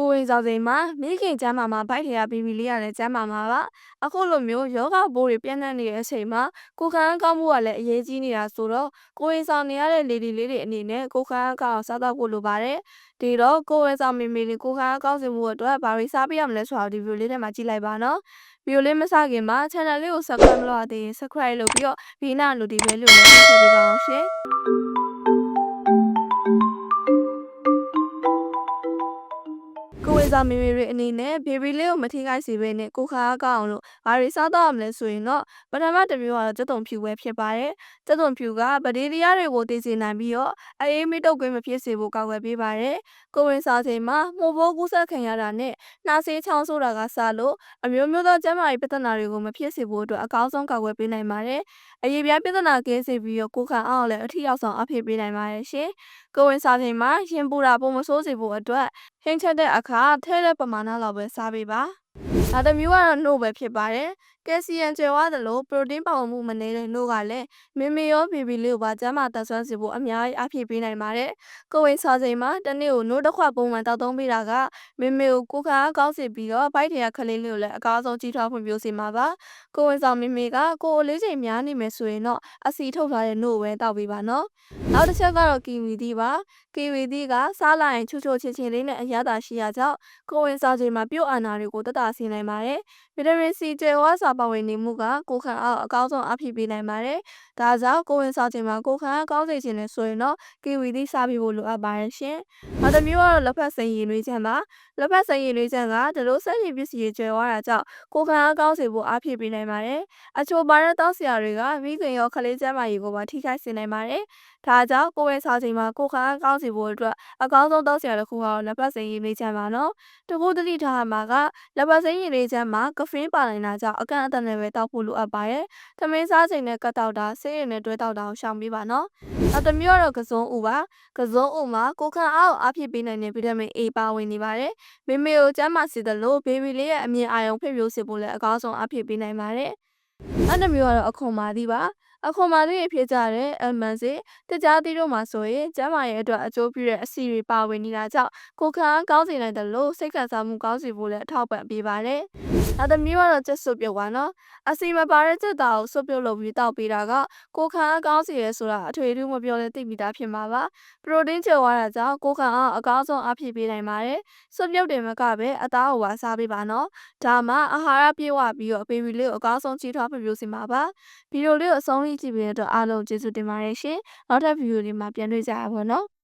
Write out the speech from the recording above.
ကိုဝင်ဆောင်ချိန်မှာမိခင်ကျမ်းမာမှာဗိုက်ထရဘီဘီလေးရတဲ့ကျမ်းမာမှာပါအခုလိုမျိုးယောဂပိုးတွေပြန့်နှံ့နေတဲ့အချိန်မှာကိုခံအားကောင်းမှုကလည်းအရေးကြီးနေတာဆိုတော့ကိုဝင်ဆောင်နေရတဲ့လေဒီလေးတွေအနေနဲ့ကိုခံအားကောင်းအောင်စားတော့ဖို့လိုပါတယ်ဒီတော့ကိုဝင်ဆောင်မိမိလေးကိုခံအားကောင်းစေမှုအတွက်ဘာတွေစားပေးရမလဲဆိုတာဒီဗီဒီယိုလေးထဲမှာကြည့်လိုက်ပါနော်ဗီဒီယိုလေးမစခင်မှာ channel လေးကို subscribe မလုပ်ရသေးရင် subscribe လုပ်ပြီးတော့ဘေးနား notification လေးကိုလည်းထည့်ပေးပါအောင်ရှင် စာမီမီတွေအနေနဲ့ဘေဘီလေးကိုမထိခိုက်စေဘဲနဲ့ကိုခါအားကောင်းအောင်လို့ဘာတွေစားတော့ရမလဲဆိုရင်တော့ပထမတစ်မျိုးကတော့ကြက်သွန်ဖြူပဲဖြစ်ပါတယ်။ကြက်သွန်ဖြူကဗတီးရီးယားတွေကိုတည်စေနိုင်ပြီးတော့အေးမိတုပ်ကွင်းမဖြစ်စေဖို့ကာကွယ်ပေးပါတယ်။ကိုဝင်စာချိန်မှာမှုဘိုးကူးဆက်ခံရတာနဲ့နှာစေးချောင်းဆိုတာကစလို့အမျိုးမျိုးသောကျန်းမာရေးပြဿနာတွေကိုမဖြစ်စေဖို့အတွက်အကောင်းဆုံးကာကွယ်ပေးနိုင်ပါတယ်။အရေးပြားပြဿနာကင်းစေပြီးတော့ကိုခံအောင်လည်းအထီရောက်ဆောင်အဖြစ်ပေးနိုင်ပါတယ်ရှင်။ကိုဝင်စာချိန်မှာရင်ပူတာပုံမဆိုးစေဖို့အတွက် ဟင်းချက်တဲ့အခါထဲတဲ့ပမာဏလောက်ပဲစားပေးပါ။ဒါတစ်မျိုးကတော့နှုတ်ပဲဖြစ်ပါတယ်။ ကယ်ဆီယမ်ကျွယ်ဝသလိုပရိုတင်းပါဝင်မှုမနေတဲ့နှုတ်ကလည်းမင်မေရောဘေဘီလေးကိုပါကျန်းမာတက်ဆွမ်းစေဖို့အများကြီးအဖြစ်ပေးနိုင်ပါတယ်။ကိုဝင်စာချိန်မှာတစ်နေ့ကိုနှုတ်တစ်ခွက်ပုံမှန်တောက်သုံးပေးတာကမင်မေကိုကိုခါကောင်းစေပြီးတော့ဗိုက်ထရခလေးလေးကိုလည်းအကောင်းဆုံးကြီးထွားဖွံ့ဖြိုးစေမှာပါ။ကိုဝင်ဆောင်မင်မေကကိုအလေးချိန်များနေမယ်ဆိုရင်တော့အစီထုတ်ထားတဲ့နှုတ်ပဲတောက်ပေးပါနော်။နောက်တစ်ချက်ကတော့ကီဝီသီးပါ။ကီဝီသီးကစားလိုက်ရင်ချူချူချင်းချင်းလေးနဲ့အရသာရှိရကြောင်းကိုဝင်စာချိန်မှာပြုတ်အာနာတွေကိုတက်တာဆင်းနိုင်ပါတယ်။ဗီတာမင်စီကျွယ်ဝစွာပါဝင်နေမှုကကိုခံအားအကောင်းဆုံးအဖြစ်ပေးနိုင်ပါတယ်။ဒါကြောင့်ကိုဝင်စာချိန်မှာကိုခံအားကောင်းစေခြင်းနဲ့ဆိုရင်တော့ကီဝီသီးစားပြီးဖို့လိုအပ်ပါတယ်ရှင်။နောက်တစ်မျိုးကတော့လက်ဖက်စိမ်းရည်နွေးချမ်းပါ။လက်ဖက်စိမ်းရည်နွေးချမ်းကဒီလိုဆက်ရည်ပစ္စည်းတွေကျွယ်ဝတာကြောင့်ကိုခံအားကောင်းစေဖို့အဖြစ်ပေးနိုင်ပါတယ်။အချို့ပါတဲ့တောက်စရာတွေကမိခင်ရောခလေးကျန်းမာရေးကိုပါထိခိုက်စေနိုင်ပါတယ်။ဒါကြောင့်ကိုဝင်စာချိန်မှာကိုခံအားကောင်းစေဖို့အတွက်အကောင်းဆုံးတောက်စရာတစ်ခုကတော့လက်ဖက်စိမ်းရည်နွေးချမ်းပါနော်။တကူတတိထားရမှာကလက်ဖက်စိမ်းရည်နွေးချမ်းမှာကဖင်းပါနိုင်တာကြောင့်အကန့်အသတ်နဲ့ပဲတောက်ဖို့လိုအပ်ပါတယ်။သမင်းစားချိန်နဲ့ကတ်တောက်တာဆေးရည်နဲ့တွဲတောက်တာကိုရှောင်ပေးပါနော်။နောက်တစ်မျိုးကတော့ကစုံဥပါ။ကစုံဥမှာကိုခံအားကိုအားဖြစ်ပေးနိုင်တဲ့ဗီတာမင် A ပါဝင်နေပါတယ်။မိမိကိုကျန်းမာစေသလိုဘေဘီလေးရဲ့အမြင်အာရုံဖိဖြိုးစေဖို့လည်းအကောင်းဆုံးအားဖြစ်ပေးနိုင်ပါတယ်။ နောက်တစ်မျိုးကတော့အခွန်မာသီးပါ။အခွန်မာသီးဖြစ်ကြတဲ့အမန်စီတကြားသီးတို့မှာဆိုရင်ကျန်းမာရေးအတွက်အကျိုးပြုတဲ့အဆီတွေပါဝင်နေတာကြောင့်ကိုခံအားကောင်းစေနိုင်တယ်လို့စိတ်ခံစားမှုကောင်းစေဖို့လည်းအထောက်ပံ့ပေးပါတယ်။ နောက်တစ်မျိုးကတော့ချက်စွပ်ပြုတ်ပါနော်။အစီမပါတဲ့ချက်သားကိုစွပ်ပြုတ်လုပ်ပြီးတောက်ပေးတာကကိုခံအားကောင်းစေရဲဆိုတာအထွေထူးမပြောလဲသိပြီးသားဖြစ်မှာပါ။ပရိုတင်းကျော်သွားတာကြောင့်ကိုခံအားအကောင်းဆုံးအဖြစ်ပေးနိုင်ပါတယ်။စွပ်ပြုတ်တယ်မကပဲအသားကိုပါစားပေးပါနော်။ဒါမှအာဟာရပြည့်ဝပြီးတော့ဘေဘီလေးကိုအကောင်းဆုံးကြီးထွားဖွံ့ဖြိုးစေမှာပါ။ဗီဒီယိုလေးကိုအဆုံးထိကြည့်ပေးတဲ့အတွက်အားလုံးကျေးဇူးတင်ပါတယ်ရှင်။နောက်ထပ်ဗီဒီယိုလေးမှာပြန်တွေ့ကြရပါမယ်နော်။